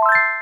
you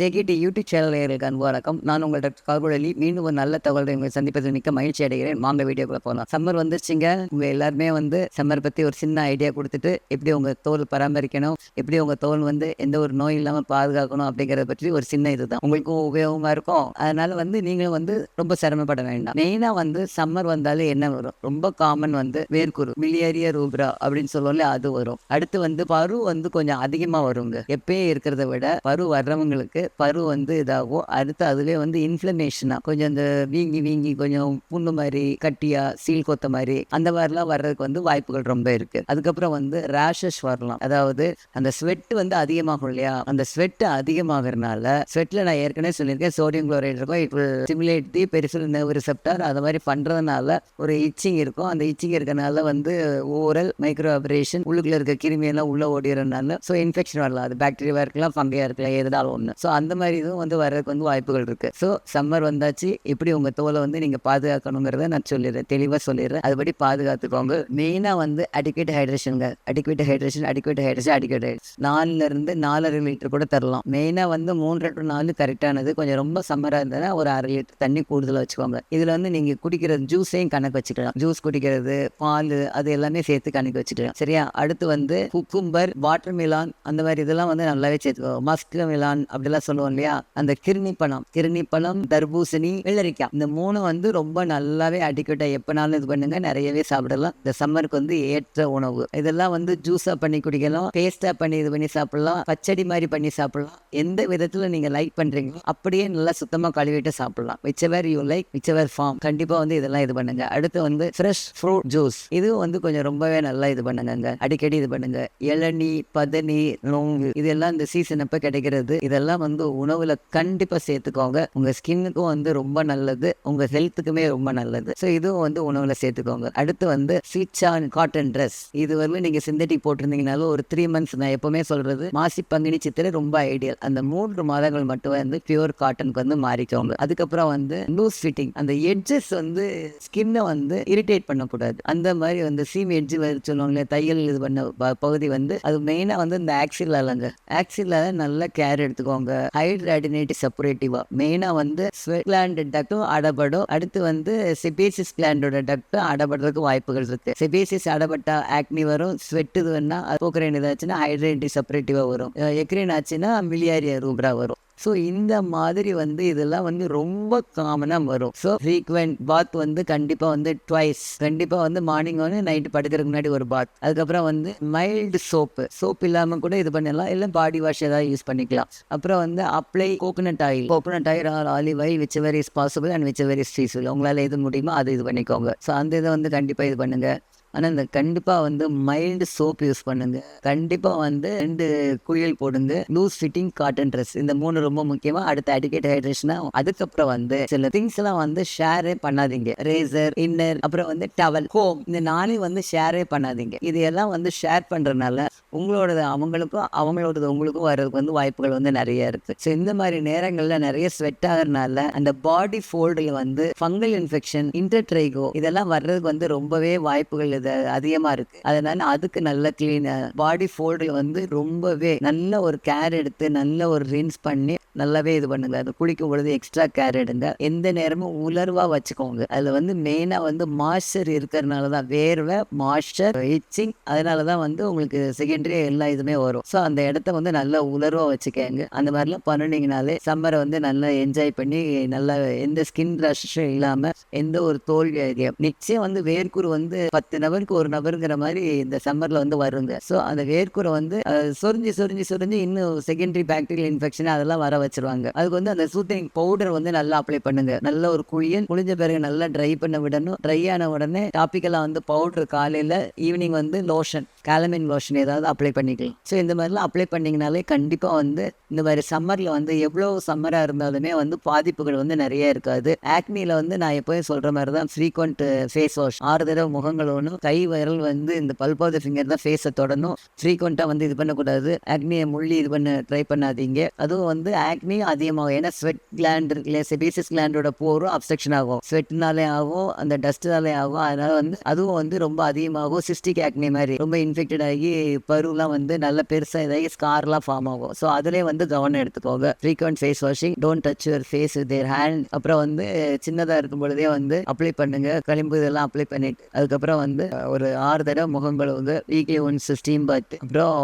JKD YouTube channel நேயர்களுக்கு அன்பு வணக்கம். நான் உங்கள் டாக்டர் கார்புழலி மீண்டும் ஒரு நல்ல தகவல் உங்களை சந்திப்பதில் மிக்க மகிழ்ச்சி அடைகிறேன். வாங்க வீடியோக்குள்ள போகலாம் சம்மர் வந்துருச்சுங்க. உங்கள் எல்லாருமே வந்து சம்மர் பற்றி ஒரு சின்ன ஐடியா கொடுத்துட்டு எப்படி உங்கள் தோல் பராமரிக்கணும் எப்படி உங்கள் தோல் வந்து எந்த ஒரு நோய் இல்லாமல் பாதுகாக்கணும் அப்படிங்கிறத பற்றி ஒரு சின்ன இதுதான். உங்களுக்கும் உபயோகமாக இருக்கும். அதனால வந்து நீங்களும் வந்து ரொம்ப சிரமப்பட வேண்டாம். மெயினாக வந்து சம்மர் வந்தாலே என்ன வரும்? ரொம்ப காமன் வந்து வேர்க்குரு மிலியரிய ரூப்ரா அப்படின்னு சொல்லுவோம்ல அது வரும். அடுத்து வந்து பரு வந்து கொஞ்சம் அதிகமாக வருங்க. எப்பயே இருக்கிறத விட பரு வர்றவங்களுக்கு பரு வந்து இதாகும். அடுத்து அதுலேயே வந்து இன்ஃப்ளமேஷனாக கொஞ்சம் அந்த வீங்கி வீங்கி கொஞ்சம் புண்ணு மாதிரி கட்டியா சீல் கொத்த மாதிரி அந்த மாதிரிலாம் வர்றதுக்கு வந்து வாய்ப்புகள் ரொம்ப இருக்கு. அதுக்கப்புறம் வந்து ரேஷஸ் வரலாம். அதாவது அந்த ஸ்வெட் வந்து அதிகமாகும் இல்லையா? அந்த ஸ்வெட் அதிகமாகறதுனால ஸ்வெட்டில் நான் ஏற்கனவே சொல்லியிருக்கேன் சோடியம் குளோரைட் இருக்கும். It will stimulate the peripheral nerve receptor அது மாதிரி பண்ணுறதுனால ஒரு இச்சிங் இருக்கும். அந்த இச்சிங் இருக்கனால வந்து ஓரல் மைக்ரோ ஆபரேஷன் உள்ளுக்குள்ள இருக்க கிருமியெல்லாம் உள்ள ஓடிடுறதுனால ஸோ இன்ஃபெக்ஷன் வரலாம். அது பாக்டீரியாவாக இருக்கலாம் ஃபங்கையாக இருக்கலாம் எதுனாலும் ஒன்று ஸோ அந்த மாதிரி இதுவும் வந்து வர்றதுக்கு வந்து வாய்ப்புகள் இருக்கு. ஸோ சம்மர் வந்தாச்சு. எப்படி உங்க தோலை வந்து நீங்க பாதுகாக்கணுங்கிறத நான் சொல்லிடுறேன். தெளிவாக சொல்லிடுறேன். அதுபடி பாதுகாத்துக்கோங்க. மெயினாக வந்து அடிக்கேட் ஹைட்ரேஷனுங்க அடிக்கேட் ஹைட்ரேஷன் அடிக்கேட் ஹைட்ரேஷன் அடிக்கேட் நாலுல இருந்து நாலரை லிட்டர் கூட தரலாம். மெயினாக வந்து மூன்றரை டு நாலு கரெக்டானது கொஞ்சம் ரொம்ப சம்மராக இருந்ததுன்னா ஒரு அரை லிட்டர் தண்ணி கூடுதலாக வச்சுக்கோங்க. இதில் வந்து நீங்கள் குடிக்கிற ஜூஸையும் கணக்கு வச்சுக்கலாம். ஜூஸ் குடிக்கிறது பால் அது எல்லாமே சேர்த்து கணக்கு வச்சுக்கலாம். சரியா? அடுத்து வந்து குக்கும்பர் வாட்டர் மிலான் அந்த மாதிரி இதெல்லாம் வந்து நல்லாவே சேர்த்துக்கோ மஸ்க் மிலான் அப்படிலாம் சொல்லுவோம் இல்லையா? அந்த கிருணி பழம் கிருணி பழம் தர்பூசணி வெள்ளரிக்காய் இந்த மூணு வந்து ரொம்ப நல்லாவே அடிக்கட்டா எப்பனாலும் இது பண்ணுங்க. நிறையவே சாப்பிடலாம். இந்த சம்மருக்கு வந்து ஏற்ற உணவு. இதெல்லாம் வந்து ஜூஸா பண்ணி குடிக்கலாம். பேஸ்டா பண்ணி இது பண்ணி சாப்பிடலாம். பச்சடி மாதிரி பண்ணி சாப்பிடலாம். எந்த விதத்துல நீங்க லைக் பண்றீங்களோ அப்படியே நல்லா சுத்தமா கழுவிட்டு சாப்பிடலாம். Whichever you like whichever form கண்டிப்பா வந்து இதெல்லாம் இது பண்ணுங்க. அடுத்து வந்து ஃப்ரெஷ் ஃப்ரூட் ஜூஸ் இதுவும் வந்து கொஞ்சம் ரொம்பவே நல்லா இது பண்ணுங்க அடிக்கடி இது பண்ணுங்க. இளநீ பதனி நோங்கு. இதெல்லாம் இந்த சீசன் அப்ப கிடைக்கிறது. இதெல்லாம் வந்து வந்து உணவில் கண்டிப்பாக சேர்த்துக்கோங்க. உங்கள் ஸ்கின்னுக்கும் வந்து ரொம்ப நல்லது. உங்கள் ஹெல்த்துக்குமே ரொம்ப நல்லது. ஸோ இதுவும் வந்து உணவில் சேர்த்துக்கோங்க. அடுத்து வந்து ஸ்விட்சான் காட்டன் ட்ரெஸ் இது வந்து நீங்கள் சிந்தட்டிக் போட்டிருந்தீங்கனாலும் ஒரு த்ரீ மந்த்ஸ் நான் எப்போவுமே சொல்கிறது மாசி பங்குனி சித்திரை ரொம்ப ஐடியல் அந்த மூன்று மாதங்கள் மட்டும் வந்து பியூர் காட்டனுக்கு வந்து மாறிக்கோங்க. அதுக்கப்புறம் வந்து லூஸ் ஃபிட்டிங் அந்த எட்ஜஸ் வந்து ஸ்கின்னை வந்து இரிட்டேட் பண்ணக்கூடாது. அந்த மாதிரி வந்து சீம் எட்ஜ் சொல்லுவாங்களே தையல் இது பண்ண ப- பகுதி வந்து அது மெயினாக வந்து இந்த ஆக்சில் அலங்க ஆக்சில் நல்ல கேர் எடுத்துக்கோங்க. ஹைட்ராடினேட்டி செப்பரேட்டிவா மெயினாக வந்து ஸ்வெட் கிளாண்ட் டக்டும் அடபடும் அடுத்து வந்து செபேசிஸ் கிளாண்டோட டக்டும் அடபடுறதுக்கு வாய்ப்புகள் இருக்கு. செபேசிஸ் அடபட்டா ஆக்னி வரும். ஸ்வெட் இது வேணா போக்கரேன் இதாச்சுன்னா ஹைட்ரேட்டி செப்பரேட்டிவா வரும். எக்ரேன் ஆச்சுன்னா மிலியாரியா ரூப்ரா வரும். ஸோ இந்த மாதிரி வந்து இதெல்லாம் வந்து ரொம்ப காமனாக வரும். ஸோ ஃப்ரீக்வெண்ட் பாத் வந்து கண்டிப்பாக வந்து ட்வைஸ் கண்டிப்பாக வந்து மார்னிங் வந்து நைட்டு படுக்கிறதுக்கு முன்னாடி ஒரு பாத் அதுக்கப்புறம் வந்து மைல்டு சோப்பு சோப் இல்லாமல் கூட இது பண்ணிடலாம் இல்லை பாடி வாஷ் ஏதாவது யூஸ் பண்ணிக்கலாம். அப்புறம் வந்து apply coconut oil coconut oil or olive oil which very is possible and which very feasible உங்களால் எது முடியுமோ அது இது பண்ணிக்கோங்க. ஸோ அந்த இதை வந்து கண்டிப்பாக இது பண்ணுங்கள் ஆனால் இந்த கண்டிப்பாக வந்து மைல்டு சோப் யூஸ் பண்ணுங்க. கண்டிப்பாக வந்து ரெண்டு குயில் போடுங்க. லூஸ் ஃபிட்டிங் காட்டன் ட்ரெஸ் இந்த மூணு ரொம்ப முக்கியமாக அடுத்த அடிக்கேட் ஹைட்ரேஷனாக அதுக்கப்புறம் வந்து சில திங்ஸ் எல்லாம் வந்து ஷேரே பண்ணாதீங்க. ரேசர் இன்னர் அப்புறம் வந்து டவல் ஹோம் இந்த நானே வந்து ஷேரே பண்ணாதீங்க. இது எல்லாம் வந்து ஷேர் பண்ணுறதுனால உங்களோடது அவங்களுக்கும் அவங்களோடது உங்களுக்கும் வர்றதுக்கு வந்து வாய்ப்புகள் வந்து நிறைய இருக்கு. ஸோ இந்த மாதிரி நேரங்களில் நிறைய ஸ்வெட் ஆகிறதுனால அந்த பாடி ஃபோல்டில் வந்து ஃபங்கல் இன்ஃபெக்ஷன் இன்டர்ட்ரைகோ இதெல்லாம் வர்றதுக்கு வந்து ரொம்பவே வாய்ப்புகள் இது அதிகமாக இருக்கு. அதனால அதுக்கு நல்ல க்ளீன் பாடி ஃபோல்டில் வந்து ரொம்பவே நல்ல ஒரு கேர் எடுத்து நல்ல ஒரு ரின்ஸ் பண்ணி நல்லாவே இது பண்ணுங்க. அது குளிக்கும் பொழுது எக்ஸ்ட்ரா கேர் எடுங்க. எந்த நேரமும் உலர்வா வச்சுக்கோங்க. அதுல வந்து மெயினா வந்து மாய்ச்சர் இருக்கிறதுனால தான் வேர்வை மாய்ச்சர் இச்சிங் அதனால தான் வந்து உங்களுக்கு செகண்டரி எல்லா இதுவுமே வரும். ஸோ அந்த இடத்த வந்து நல்லா உலர்வா வச்சுக்கோங்க. அந்த மாதிரிலாம் பண்ணினீங்கனாலே சம்மரை வந்து நல்லா என்ஜாய் பண்ணி நல்லா எந்த ஸ்கின் ரஷும் இல்லாம எந்த ஒரு தோல்வி நிச்சயம் வந்து வேர்க்குரு வந்து பத்து நபருக்கு ஒரு நபருங்கிற மாதிரி இந்த சம்மர்ல வந்து வருங்க. ஸோ அந்த வேர்க்குறை வந்து சொரிஞ்சு சொரிஞ்சு சொரிஞ்சு இன்னும் செகண்டரி பாக்டீரியல் இன்ஃபெக்ஷன் அதெல்லாம் வர வச்சிருவாங்க. அதுக்கு வந்து அந்த சூத்திங் பவுடர் வந்து நல்லா அப்ளை பண்ணுங்க. நல்ல ஒரு குழியல் குளிஞ்ச பிறகு நல்லா ட்ரை பண்ண விடணும். ட்ரை ஆன உடனே டாப்பிக்கெல்லாம் வந்து பவுடர் காலையில ஈவினிங் வந்து லோஷன் கேலமின் லோஷன் ஏதாவது அப்ளை பண்ணிக்கலாம். ஸோ இந்த மாதிரிலாம் அப்ளை பண்ணிங்கனாலே கண்டிப்பாக வந்து இந்த மாதிரி சம்மரில் வந்து எவ்வளோ சம்மராக இருந்தாலுமே வந்து பாதிப்புகள் வந்து நிறைய இருக்காது. ஆக்னியில் வந்து நான் எப்போயும் சொல்கிற மாதிரி தான் ஃப்ரீக்வெண்ட் ஃபேஸ் வாஷ் ஆறு தடவை முகங்கள் ஒன்றும் கை விரல் வந்து இந்த பல்பாத ஃபிங்கர் தான் ஃபேஸை தொடணும். ஃப்ரீக்வெண்ட்டாக வந்து இது பண்ணக்கூடாது. ஆக்னியை முள்ளி இது பண்ண ட்ரை பண்ணாதீங்க. அதுவும் வந்து ஆக்னி அதிகமாகும். ஏன்னா ஸ்வெட் கிளாண்ட் இருக்குல்லையா செபேசிஸ் கிளாண்டோட போரும் அப்செக்ஷன் ஆகும். ஸ்வெட்னாலே ஆகும் அந்த டஸ்ட்னாலே ஆகும். அதனால வந்து அதுவும் வந்து ரொம்ப அதிகமாகும். சிஸ்டிக் ஆக்னி மாதிரி. ரொம்ப இன்ஃபெக்டட் ஆகி பருவெலாம் வந்து நல்ல பெருசாக இதாகி ஸ்கார்லாம் ஃபார்ம் ஆகும். ஸோ அதிலே வந்து கவனம் எடுத்துக்கோங்க. Frequent face washing don't touch your face with their hand அப்புறம் வந்து சின்னதாக இருக்கும் பொழுதே வந்து அப்ளை பண்ணுங்க. களிம்பு இதெல்லாம் அப்ளை பண்ணிட்டு அதுக்கப்புறம் வந்து ஒரு ஆறு தடவை முகம் வந்து வீக்லி ஒன்ஸ் ஸ்டீம் பாத் அப்புறம்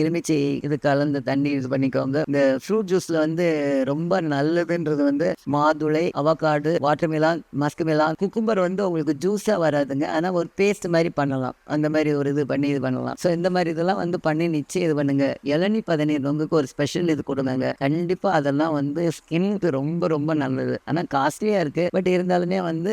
எலுமிச்சை இது கலந்து தண்ணி யூஸ் பண்ணிக்கோங்க. இந்த ஃப்ரூட் ஜூஸ்ல வந்து ரொம்ப நல்லதுன்றது வந்து மாதுளை அவகாடு வாட்டர்மெலான் மஸ்க்மெலான் குக்கும்பர் வந்து உங்களுக்கு ஜூஸாக வராதுங்க. ஆனால் ஒரு பேஸ்ட் மாதிரி பண்ணலாம். அந்த மாதிரி ஒரு இது பண்ணி இது பண்ணலாம். ஸோ இந்த மாதிரி இதெல்லாம் வந்து பண்ணி நிச்சயம் இது பண்ணுங்க. இளநி பதநீர் உங்களுக்கு ஒரு ஸ்பெஷல் இது கொடுங்க. கண்டிப்பாக அதெல்லாம் வந்து ஸ்கின்னுக்கு ரொம்ப ரொம்ப நல்லது. ஆனால் காஸ்ட்லியாக இருக்கு. பட் இருந்தாலுமே வந்து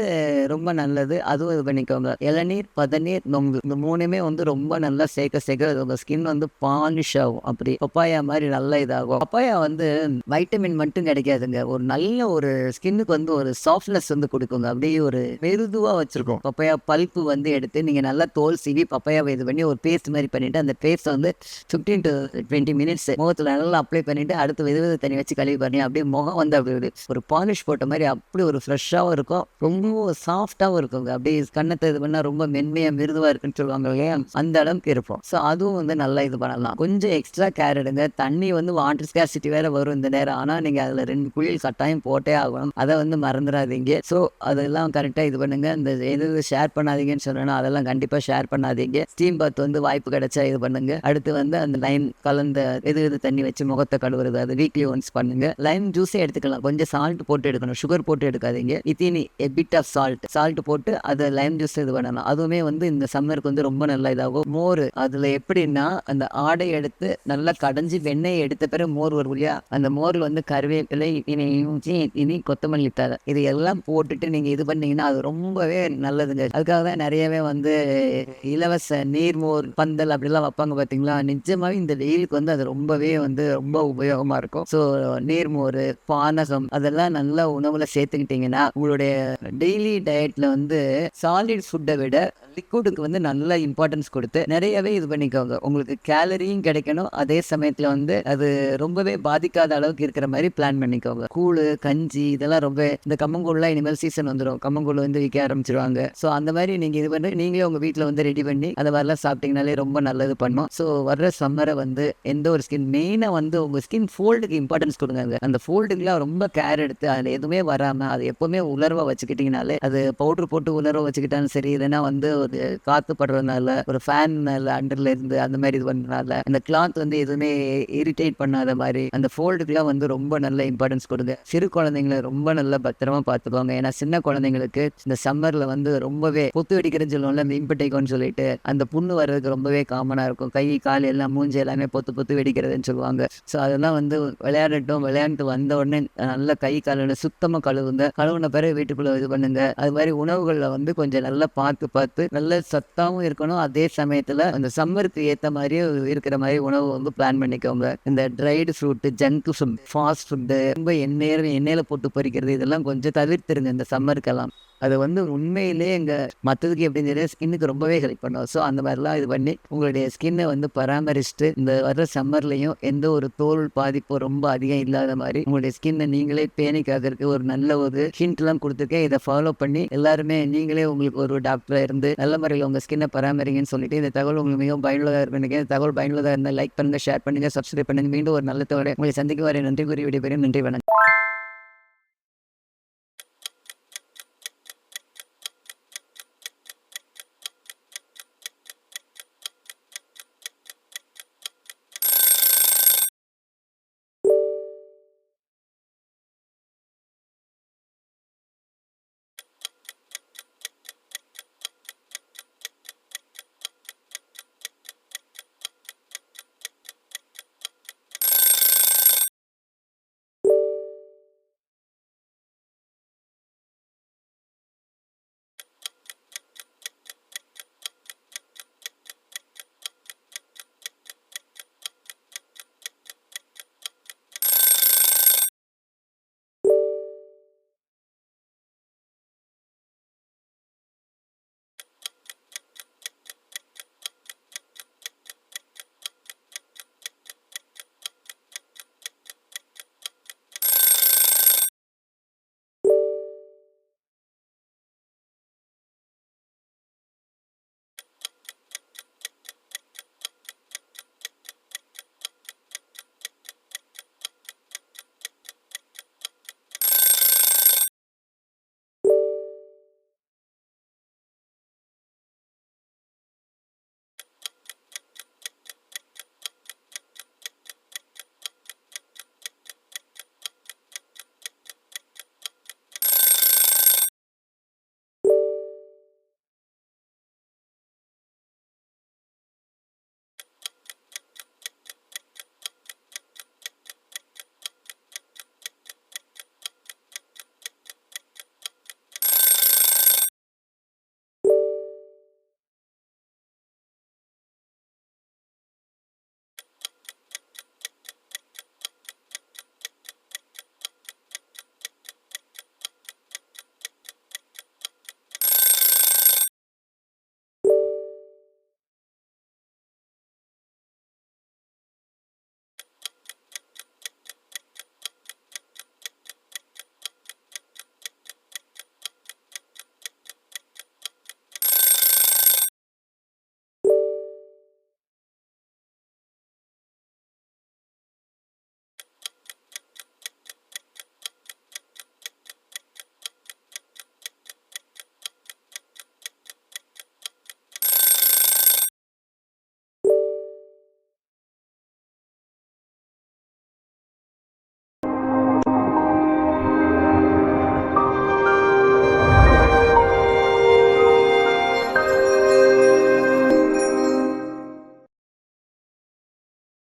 ரொம்ப நல்லது. அதுவும் இது பண்ணிக்கோங்க. இளநீர் பதநீர் நொங்கு இந்த மூணுமே வந்து ரொம்ப நல்லா சேர்க்க சேர்க்க உங்க ஸ்கின் வந்து பாலிஷ் ஆகும். அப்படி பப்பாயா மாதிரி நல்லா இதாகும். பப்பாயா வந்து வைட்டமின் மட்டும் கிடைக்காதுங்க. ஒரு நல்ல ஒரு ஸ்கின்னுக்கு வந்து ஒரு சாஃப்ட்னஸ் வந்து கொடுக்குங்க. அப்படியே ஒரு மெருதுவா வச்சிருக்கோம். பப்பாயா பல்ப்பு வந்து எடுத்து நீங்க நல்லா தோல் சீவி பப்பாயாவை இது பண்ணி ஒரு பேஸ்ட் மாதிரி பண்ணிட்டு அந்த பேஸ்ட் வந்து ஃபிஃப்டீன் டு டுவெண்ட்டி மினிட்ஸ் முகத்துல நல்லா அப்ளை பண்ணிட்டு அடுத்து வெது வெது தண்ணி வச்சு கழுவி பண்ணி அப்படியே முகம் வந்து அப்படி ஒரு- பாலிஷ் போட்ட மாதிரி அப்படி ஒரு ஃப்ரெஷ்ஷாகவும் இருக்கும். ரொம்ப சாஃப்டாகவும் இருக்குங்க. அப்படியே கண்ணத்தை இது பண்ணால் ரொம்ப மென்மையாக மிருதுவாக இருக்குன்னு சொல்லுவாங்க இல்லையா? அந்த அளவுக்கு இருப்போம். ஸோ அதுவும் வந்து நல்லா இது பண்ணலாம். கொஞ்சம் எக்ஸ்ட்ரா கேர் எடுங்க. தண்ணி வந்து வாட்டர் ஸ்கேசிட்டி வேற வரும் இந்த நேரம். ஆனால் நீங்கள் அதில் ரெண்டு குளியல் கட்டாயம் போட்டே ஆகணும். அதை வந்து மறந்துடாதீங்க. ஸோ அதெல்லாம் கரெக்டாக இது பண்ணுங்க. இந்த எது எது ஷேர் பண்ணாதீங்கன்னு சொன்னேன்னா அதெல்லாம் கண்டிப்பாக ஷேர் பண்ணாதீங்க. ஸ்டீம் பாத் வந்து வாய்ப்பு கிடைச்சா இது பண்ணுங்க. அடுத்து வந்து அந்த லைம் கலந்த எது எது தண்ணி வச்சு முகத்தை கழுவுறது அது வீக்லி ஒன்ஸ் பண்ணுங்க. லைம் ஜூஸே எடுத்துக்கலாம். கொஞ்சம் சால்ட் போட்டு எடுக்கணும். சுகர் போட்டு எடுக்காதீங்க. Teeny bit of salt salt போட்டு அதை லைம் ஜூஸ் இது பண்ணலாம். அதுவுமே வந்து இந்த சம்மருக்கு வந்து ரொம்ப நல்லா இதாகும். மோர் அதில் எப்படின்னா அந்த ஆடை எடுத்து நல்லா கடைஞ்சி வெண்ணெய் எடுத்த பிறகு மோர் வரும் இல்லையா? அந்த மோரில் வந்து கருவேப்பிலை இனி இனி கொத்தமல்லி தலை இது எல்லாம் போட்டுட்டு நீங்கள் இது பண்ணீங்கன்னா அது ரொம்பவே நல்லதுங்க. அதுக்காக தான் நிறையவே வந்து இலவச நீர்மோர் பந்தல் அப்படிலாம் வைப்பாங்க பார்த்தீங்களா நிஜமாவே இந்த வெயிலுக்கு வந்து அது ரொம்பவே வந்து ரொம்ப உபயோகமாக இருக்கும். ஸோ நீர்மோர் பானகம் அதெல்லாம் நல்லா உணவுல சேர்த்துக்கிட்டிங்கன்னா உங்களுடைய டெய்லி டயட்ல வந்து சாலிட் ஃபுட்டை விட லிக்விடுக்கு வந்து நல்ல இம்பார்ட்டன்ஸ் கொடுத்து நிறையவே இது பண்ணிக்கோங்க. உங்களுக்கு கேலரியும் கிடைக்கணும். அதே சமயத்தில் வந்து அது ரொம்பவே பாதிக்காத அளவுக்கு இருக்கிற மாதிரி பிளான் பண்ணிக்கோங்க. கூழ் கஞ்சி இதெல்லாம் ரொம்ப இந்த கம்மங்கூழ்லாம் இனிமேல் சீசன் வந்துடும் கம்மங்கூழ் வந்து விற்க ஆரம்பிச்சிருவாங்க. ஸோ அந்த மாதிரி நீங்கள் இது பண்ணி நீங்களே உங்கள் வீட்டில் வந்து ரெடி பண்ணி அந்த மாதிரிலாம் சாப்பிட்டீங்கனாலே ரொம்ப நல்லது பண்ணும். ஸோ வர்ற சம்மரை வந்து எந்த ஒரு ஸ்கின் மெயினாக வந்து உங்கள் ஸ்கின் ஃபோல்டுக்கு இம்பார்ட்டன்ஸ் கொடுங்க அந்த ஃபோல்டுக்குலாம் ரொம்ப கேர் எடுத்து அதில் எதுவுமே வராமல் அது எப்போவுமே உலர்வாக வச்சுக்கிட்டிங்கனாலே அது பவுடர் போட்டு உலர்வாக வச்சுக்கிட்டாலும் சரி இல்லைன்னா வந்து போகுது காற்று படுறதுனால ஒரு ஃபேன் அண்டர்ல இருந்து அந்த மாதிரி இது பண்றதுனால அந்த கிளாத் வந்து எதுவுமே இரிட்டேட் பண்ணாத மாதிரி அந்த ஃபோல்டுக்குலாம் வந்து ரொம்ப நல்ல இம்பார்ட்டன்ஸ் கொடுங்க. சிறு குழந்தைங்களை ரொம்ப நல்லா பத்திரமா பார்த்துக்கோங்க. ஏன்னா சின்ன குழந்தைங்களுக்கு இந்த சம்மரில் வந்து ரொம்பவே பொத்து வெடிக்கிறேன்னு சொல்லுவோம்ல இந்த இம்பட்டைக்கோன்னு சொல்லிட்டு அந்த புண்ணு வர்றதுக்கு ரொம்பவே காமனாக இருக்கும். கை கால் எல்லாம் மூஞ்சி எல்லாமே பொத்து பொத்து வெடிக்கிறதுன்னு சொல்லுவாங்க. ஸோ அதெல்லாம் வந்து விளையாடட்டும். விளையாண்டு வந்த உடனே நல்ல கை கால் சுத்தமாக கழுவுங்க. கழுவுன பிறகு வீட்டுக்குள்ளே இது பண்ணுங்க. அது மாதிரி உணவுகளில் வந்து கொஞ்சம் நல்லா பார்த்து பார்த்து நல்ல சத்தாவும் இருக்கணும். அதே சமயத்தில் அந்த சம்மருக்கு ஏற்ற மாதிரியே இருக்கிற மாதிரி உணவு வந்து பிளான் பண்ணிக்கோங்க. இந்த dried fruit junk food fast food ரொம்ப எண்ணெய் எண்ணெயில் போட்டு பொறிக்கிறது இதெல்லாம் கொஞ்சம் தவிர்த்துருங்க இந்த சம்மருக்கெல்லாம் அது வந்து உண்மையிலே எங்கள் மற்றதுக்கு எப்படி ஸ்கின்னுக்கு ரொம்பவே ஹெல்ப் பண்ணும். ஸோ அந்த மாதிரிலாம் இது பண்ணி உங்களுடைய ஸ்கின்னை வந்து பராமரிச்சுட்டு இந்த வர சம்மர்லையும் எந்த ஒரு தோல் பாதிப்பும் ரொம்ப அதிகம் இல்லாத மாதிரி உங்களுடைய ஸ்கின்னை நீங்களே பேணிக்காகிறதுக்கு ஒரு நல்ல ஒரு ஹிண்ட்லாம் கொடுத்துருக்கேன். இதை ஃபாலோ பண்ணி எல்லாருமே நீங்களே உங்களுக்கு ஒரு டாக்டராக இருந்து நல்ல முறையில் உங்கள் ஸ்கின்னை பராமரிங்கன்னு சொல்லிட்டு இந்த தகவல் உங்களுக்கு மிகவும் பயனுள்ளதாக இருக்கும் இந்த தகவல் பயனுள்ளதாக இருந்தால் லைக் பண்ணுங்கள் ஷேர் பண்ணுங்கள் சப்ஸ்கிரைப் பண்ணுங்கள் மீண்டும் ஒரு நல்ல தகவலை உங்களை சந்திக்க வரை நன்றி கூறி விடைபெறும் நன்றி வணக்கம்.